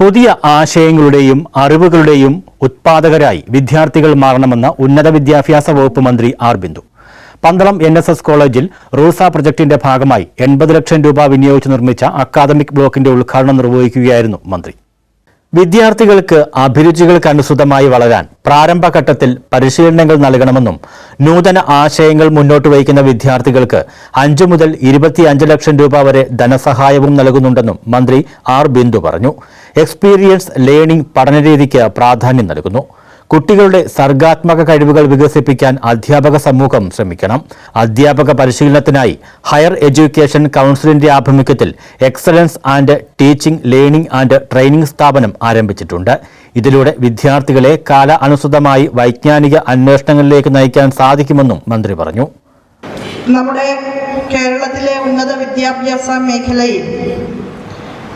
പുതിയ ആശയങ്ങളുടെയും അറിവുകളുടെയും ഉത്പാദകരായി വിദ്യാർത്ഥികൾ മാറണമെന്ന് ഉന്നത വിദ്യാഭ്യാസ വകുപ്പ് മന്ത്രി R Bindu. Pandalam N S S കോളേജിൽ റൂസ പ്രൊജക്ടിന്റെ ഭാഗമായി എൺപത് ലക്ഷം രൂപ വിനിയോഗിച്ച് നിർമ്മിച്ച അക്കാദമിക് ബ്ലോക്കിന്റെ ഉദ്ഘാടനം നിർവഹിക്കുകയായിരുന്നു മന്ത്രി. വിദ്യാർത്ഥികൾക്ക് അഭിരുചികൾക്കനുസൃതമായി വളരാൻ പ്രാരംഭഘട്ടത്തിൽ പരിശീലനങ്ങൾ നൽകണമെന്നും നൂതന ആശയങ്ങൾ മുന്നോട്ട് വയ്ക്കുന്ന വിദ്യാർത്ഥികൾക്ക് അഞ്ചു മുതൽ ഇരുപത്തിയഞ്ച് ലക്ഷം രൂപ വരെ ധനസഹായവും നൽകുന്നുണ്ടെന്നും മന്ത്രി ആർ ബിന്ദു പറഞ്ഞു. എക്സ്പീരിയൻസ് ലേണിംഗ് പഠനരീതിക്ക് പ്രാധാന്യം നൽകുന്നു. കുട്ടികളുടെ സർഗാത്മക കഴിവുകൾ വികസിപ്പിക്കാൻ അധ്യാപക സമൂഹം ശ്രമിക്കണം. അധ്യാപക പരിശീലനത്തിനായി ഹയർ എഡ്യൂക്കേഷൻ കൗൺസിലിന്റെ ആഭിമുഖ്യത്തിൽ excellence and teaching learning and training സ്ഥാപനം ആരംഭിച്ചിട്ടുണ്ട്. ഇതിലൂടെ വിദ്യാർത്ഥികളെ കാല അനുസൃതമായി വൈജ്ഞാനിക അന്വേഷണങ്ങളിലേക്ക് നയിക്കാൻ സാധിക്കുമെന്നും മന്ത്രി പറഞ്ഞു. നമ്മുടെ കേരളത്തിലെ ഉന്നത വിദ്യാഭ്യാസ മേഖലയിൽ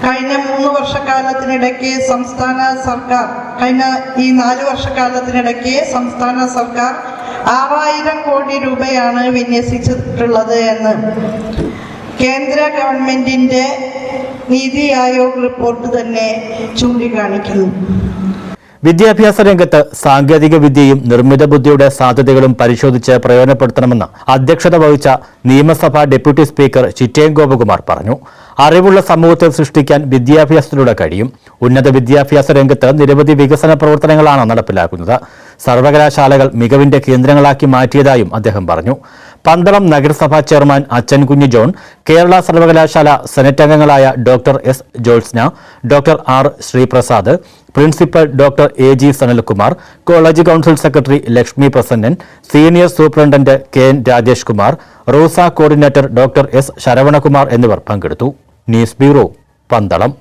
കഴിഞ്ഞ മൂന്ന് വർഷക്കാലത്തിനിടയ്ക്ക് സംസ്ഥാന സർക്കാർ കഴിഞ്ഞ ഈ നാല് വർഷക്കാലത്തിനിടയ്ക്ക് സംസ്ഥാന സർക്കാർ ആറായിരം കോടി രൂപയാണ് വിന്യസിച്ചിട്ടുള്ളത് എന്ന് കേന്ദ്ര ഗവൺമെന്റിന്റെ നീതി ആയോഗ് റിപ്പോർട്ട് തന്നെ ചൂണ്ടിക്കാണിക്കുന്നു. വിദ്യാഭ്യാസ രംഗത്ത് സാങ്കേതിക വിദ്യയും നിർമ്മിത ബുദ്ധിയുടെ സാധ്യതകളും പരിശോധിച്ച് പ്രയോജനപ്പെടുത്തണമെന്ന് അധ്യക്ഷത വഹിച്ച നിയമസഭാ ഡെപ്യൂട്ടി സ്പീക്കർ ചിറ്റയം ഗോപകുമാർ പറഞ്ഞു. അറിവുള്ള സമൂഹത്തെ സൃഷ്ടിക്കാൻ വിദ്യാഭ്യാസത്തിലൂടെ കഴിയും. ഉന്നത വിദ്യാഭ്യാസ രംഗത്ത് നിരവധി വികസന പ്രവർത്തനങ്ങളാണ് നടപ്പിലാക്കുന്നത്. സർവകലാശാലകൾ മികവിന്റെ കേന്ദ്രങ്ങളാക്കി മാറ്റിയതായും അദ്ദേഹം പറഞ്ഞു. പന്തളം നഗരസഭാ ചെയർമാൻ അച്ഛൻകുഞ്ഞ് ജോൺ കേരള സർവകലാശാല സെനറ്റ് അംഗങ്ങളായ doctor S Jyotsna doctor R Sreeprasad principal doctor A G Sanalkumar college council secretary Lakshmi Prasannan senior superintendent K N Rajesh Kumar RUSA coordinator doctor S Saravanakumar എന്നിവർ പങ്കെടുത്തു. News bureau Pandalam.